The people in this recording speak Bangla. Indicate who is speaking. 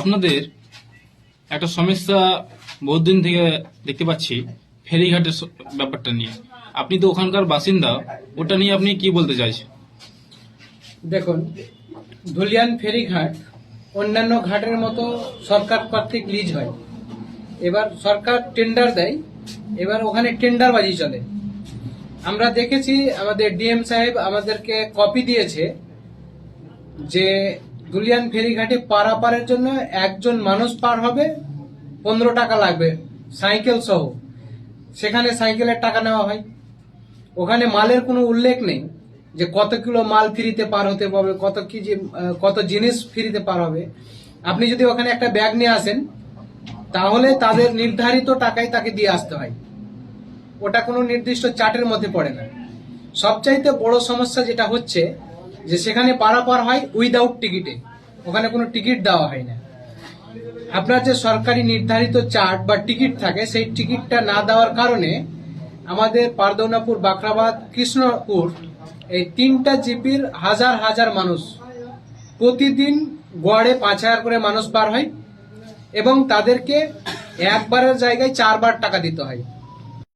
Speaker 1: আপনাদের একটা সমস্যা বহুদিন থেকে দেখতে পাচ্ছি, ফেরিঘাটের ব্যাপারটা নিয়ে। আপনি তো ওখানকার বাসিন্দা, ওটা নিয়ে আপনি কি বলতে চাইছেন?
Speaker 2: দেখুন, ধুলিয়ান ফেরিঘাট অন্যান্য ঘাটের মতো সরকার কর্তৃক লিজ হয়। এবার সরকার টেন্ডার দেয়, এবার ওখানে টেন্ডারবাজি চলে। আমরা দেখেছি আমাদের ডিএম সাহেব আমাদেরকে কপি দিয়েছে যে ধুলিয়ান ফেরিঘাটে পারাপারের জন্য একজন মানুষ পার হবে, পনেরো টাকা লাগবে, সাইকেল সহ। সেখানে সাইকেলের টাকা নেওয়া হয়। ওখানে মালের কোনো উল্লেখ নেই যে কত কিলো মাল ফ্রিতে পার হতে পারবে, কত কি কত জিনিস ফ্রিতে পার হবে। আপনি যদি ওখানে একটা ব্যাগ নিয়ে আসেন, তাহলে তাদের নির্ধারিত টাকাই তাকে দিয়ে আসতে হয়। ওটা কোনো নির্দিষ্ট চার্টের মধ্যে পড়ে না। সবচাইতে বড় সমস্যা যেটা হচ্ছে যে সেখানে পারাপার হয় উইদাউট টিকিটে ওখানে কোনো টিকিট দেওয়া হয় না। আপনার যে সরকারি নির্ধারিত চার্ট বা টিকিট থাকে, সেই টিকিটটা না দেওয়ার কারণে আমাদের পারদৌনাপুর বাখরাবাদ কৃষ্ণপুর এই তিনটা জিপির হাজার হাজার মানুষ প্রতিদিন গড়ে পাঁচ হাজার করে মানুষ পার হয় এবং তাদেরকে একবারের জায়গায় চারবার টাকা দিতে হয়।